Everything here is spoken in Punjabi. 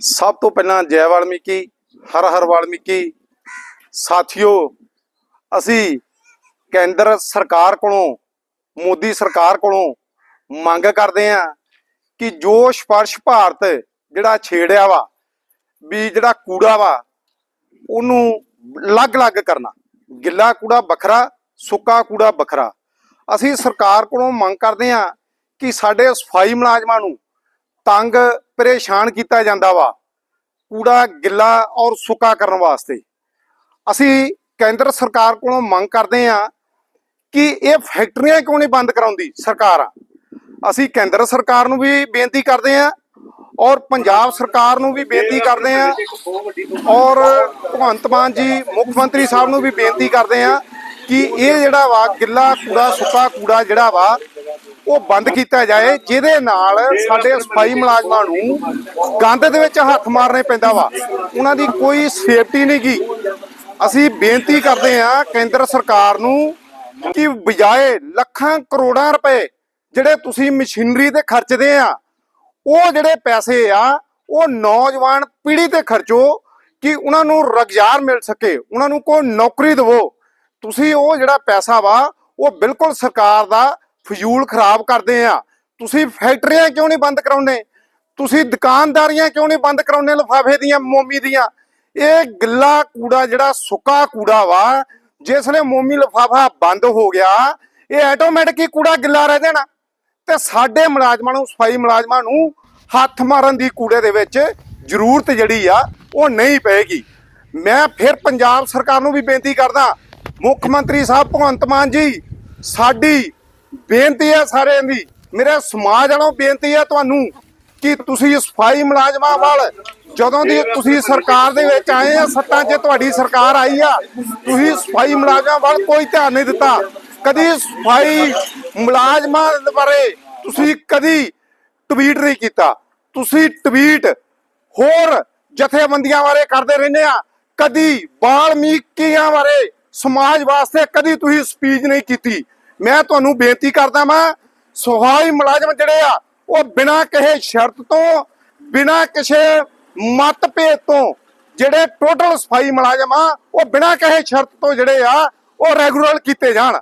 ਸਭ ਤੋਂ ਪਹਿਲਾਂ ਜੈ ਵਾਲਮੀਕੀ, ਹਰ ਹਰ ਵਾਲਮੀਕੀ। ਸਾਥੀਓ, ਅਸੀਂ ਕੇਂਦਰ ਸਰਕਾਰ ਕੋਲੋਂ, ਮੋਦੀ ਸਰਕਾਰ ਕੋਲੋਂ ਮੰਗ ਕਰਦੇ ਆ ਕਿ ਜੋ ਸਪਰਸ਼ ਭਾਰਤ ਜਿਹੜਾ ਛੇੜਿਆ ਵਾ, ਵੀ ਜਿਹੜਾ ਕੂੜਾ ਵਾ, ਉਹਨੂੰ ਅਲੱਗ-ਅਲੱਗ ਕਰਨਾ। ਗਿੱਲਾ ਕੂੜਾ ਵੱਖਰਾ, ਸੁੱਕਾ ਕੂੜਾ ਵੱਖਰਾ। ਅਸੀਂ ਸਰਕਾਰ ਕੋਲੋਂ ਮੰਗ ਕਰਦੇ ਆ ਕਿ ਸਾਡੇ ਸਫ਼ਾਈ ਮੁਲਾਜ਼ਮਾਂ ਨੂੰ ਤੰਗ ਪਰੇਸ਼ਾਨ ਕੀਤਾ ਜਾਂਦਾ ਵਾ ਕੂੜਾ, ਗਿੱਲਾ ਔਰ ਸੁੱਕਾ ਕਰਨ ਵਾਸਤੇ। ਅਸੀਂ ਕੇਂਦਰ ਸਰਕਾਰ ਕੋਲੋਂ ਮੰਗ ਕਰਦੇ ਆ ਕਿ ਇਹ ਫੈਕਟਰੀਆਂ ਕਿਉਂ ਨਹੀਂ ਬੰਦ ਕਰਾਉਂਦੀ ਸਰਕਾਰ? ਅਸੀਂ ਕੇਂਦਰ ਸਰਕਾਰ ਨੂੰ ਵੀ ਬੇਨਤੀ ਕਰਦੇ ਆ ਔਰ ਪੰਜਾਬ ਸਰਕਾਰ ਨੂੰ ਵੀ ਬੇਨਤੀ ਕਰਦੇ ਆ ਔਰ ਭਗਵੰਤ ਮਾਨ ਜੀ, ਮੁੱਖ ਮੰਤਰੀ ਸਾਹਿਬ ਨੂੰ ਵੀ ਬੇਨਤੀ ਕਰਦੇ ਆ ਕਿ ਇਹ ਜਿਹੜਾ ਵਾ ਗਿੱਲਾ, ਕੂੜਾ, ਸੁੱਕਾ ਕੂੜਾ ਜਿਹੜਾ ਵਾ ਉਹ ਬੰਦ ਕੀਤਾ ਜਾਏ ਜਿਹਦੇ ਨਾਲ ਸਾਡੇ ਸਫ਼ਾਈ ਮੁਲਾਜ਼ਮਾਂ ਨੂੰ ਗੰਦ ਦੇ ਵਿੱਚ ਹੱਥ ਮਾਰਨੇ ਪੈਂਦਾ ਵਾ। ਉਹਨਾਂ ਦੀ ਕੋਈ ਸੇਫਟੀ ਨਹੀਂ ਗੀ। ਅਸੀਂ ਬੇਨਤੀ ਕਰਦੇ ਆ ਕੇਂਦਰ ਸਰਕਾਰ ਨੂੰ ਕਿ ਬਜਾਏ ਲੱਖਾਂ ਕਰੋੜਾਂ ਰੁਪਏ ਜਿਹੜੇ ਤੁਸੀਂ ਮਸ਼ੀਨਰੀ ਤੇ ਖਰਚਦੇ ਆ ਉਹ ਜਿਹੜੇ ਪੈਸੇ ਆ ਉਹ ਨੌਜਵਾਨ ਪੀੜ੍ਹੀ ਤੇ ਖਰਚੋ ਕਿ ਉਹਨਾਂ ਨੂੰ ਰੁਜ਼ਗਾਰ ਮਿਲ ਸਕੇ ਉਹਨਾਂ ਨੂੰ ਕੋਈ ਨੌਕਰੀ ਦਿਵੋ। ਤੁਸੀਂ ਉਹ ਜਿਹੜਾ ਪੈਸਾ ਵਾ ਉਹ ਬਿਲਕੁਲ ਸਰਕਾਰ ਦਾ ਫਜ਼ੂਲ ਖਰਾਬ ਕਰਦੇ ਆ। ਤੁਸੀਂ ਫੈਕਟਰੀਆਂ ਕਿਉਂ ਨਹੀਂ ਬੰਦ ਕਰਾਉਂਦੇ? ਤੁਸੀਂ ਦੁਕਾਨਦਾਰੀਆਂ ਕਿਉਂ ਨਹੀਂ ਬੰਦ ਕਰਾਉਂਦੇ ਲਿਫਾਫੇ ਦੀਆਂ, ਮੋਮੀ ਦੀਆਂ? ਇਹ ਗਿੱਲਾ ਕੂੜਾ ਜਿਹੜਾ ਸੁੱਕਾ ਕੂੜਾ ਵਾ, ਜਿਸ ਵੇਲੇ ਮੋਮੀ ਲਿਫਾਫਾ ਬੰਦ ਹੋ ਗਿਆ, ਇਹ ਆਟੋਮੈਟਿਕ ਹੀ ਕੂੜਾ ਗਿੱਲਾ ਰਹਿ ਜਾਣਾ। ਤੇ ਸਾਡੇ ਮੁਲਾਜ਼ਮਾਂ ਨੂੰ, ਸਫ਼ਾਈ ਮੁਲਾਜ਼ਮਾਂ ਨੂੰ ਹੱਥ ਮਾਰਨ ਦੀ ਕੂੜੇ ਦੇ ਵਿੱਚ ਜ਼ਰੂਰਤ ਜਿਹੜੀ ਆ, ਉਹ ਨਹੀਂ ਪਏਗੀ। ਮੈਂ ਫਿਰ ਪੰਜਾਬ ਸਰਕਾਰ ਨੂੰ ਵੀ ਬੇਨਤੀ ਕਰਦਾ, ਮੁੱਖ ਮੰਤਰੀ ਸਾਹਿਬ ਭਗਵੰਤ ਮਾਨ ਜੀ, ਸਾਡੀ ਬੇਨਤੀ ਹੈ ਸਾਰਿਆਂ ਦੀ, ਮੇਰੇ ਸਮਾਜ ਵੱਲੋਂ ਬੇਨਤੀ ਹੈ ਤੁਹਾਨੂੰ ਕਿ ਤੁਸੀਂ ਸਫ਼ਾਈ ਮੁਲਾਜ਼ਮਾਂ ਵੱਲ, ਜਦੋਂ ਦੀ ਤੁਸੀਂ ਸਰਕਾਰ ਦੇ ਵਿੱਚ ਆਏ ਆ, ਸੱਤਾਂ 'ਚ ਤੁਹਾਡੀ ਸਰਕਾਰ ਆਈ ਆ, ਤੁਸੀਂ ਸਫ਼ਾਈ ਮੁਲਾਜ਼ਮਾਂ ਵੱਲ ਕੋਈ ਧਿਆਨ ਨਹੀਂ ਦਿੱਤਾ। ਕਦੀ ਸਫ਼ਾਈ ਮੁਲਾਜ਼ਮਾਂ ਬਾਰੇ ਤੁਸੀਂ ਕਦੀ ਟਵੀਟ ਨਹੀਂ ਕੀਤਾ। ਤੁਸੀਂ ਟਵੀਟ ਹੋਰ ਜਥੇਬੰਦੀਆਂ ਬਾਰੇ ਕਰਦੇ ਰਹਿੰਦੇ ਆ। ਕਦੀ ਬਾਲਮੀਕੀਆਂ ਬਾਰੇ ਸਮਾਜ ਵਾਸਤੇ ਕਦੀ ਤੁਸੀਂ ਸਪੀਚ ਨਹੀਂ ਕੀਤੀ। ਮੈਂ ਤੁਹਾਨੂੰ ਬੇਨਤੀ ਕਰਦਾ ਮੈਂ ਸਫ਼ਾਈ ਮੁਲਾਜ਼ਮ ਜਿਹੜੇ ਆ, ਉਹ ਬਿਨਾਂ ਕਿਸੇ ਸ਼ਰਤ ਤੋਂ, ਬਿਨਾਂ ਕਿਸੇ ਮਤਭੇਦ ਤੋਂ ਜਿਹੜੇ ਟੋਟਲ ਸਫ਼ਾਈ ਮੁਲਾਜ਼ਮ ਆ, ਉਹ ਬਿਨਾਂ ਕਿਸੇ ਸ਼ਰਤ ਤੋਂ ਜਿਹੜੇ ਆ, ਉਹ ਰੈਗੂਲਰ ਕੀਤੇ ਜਾਣ।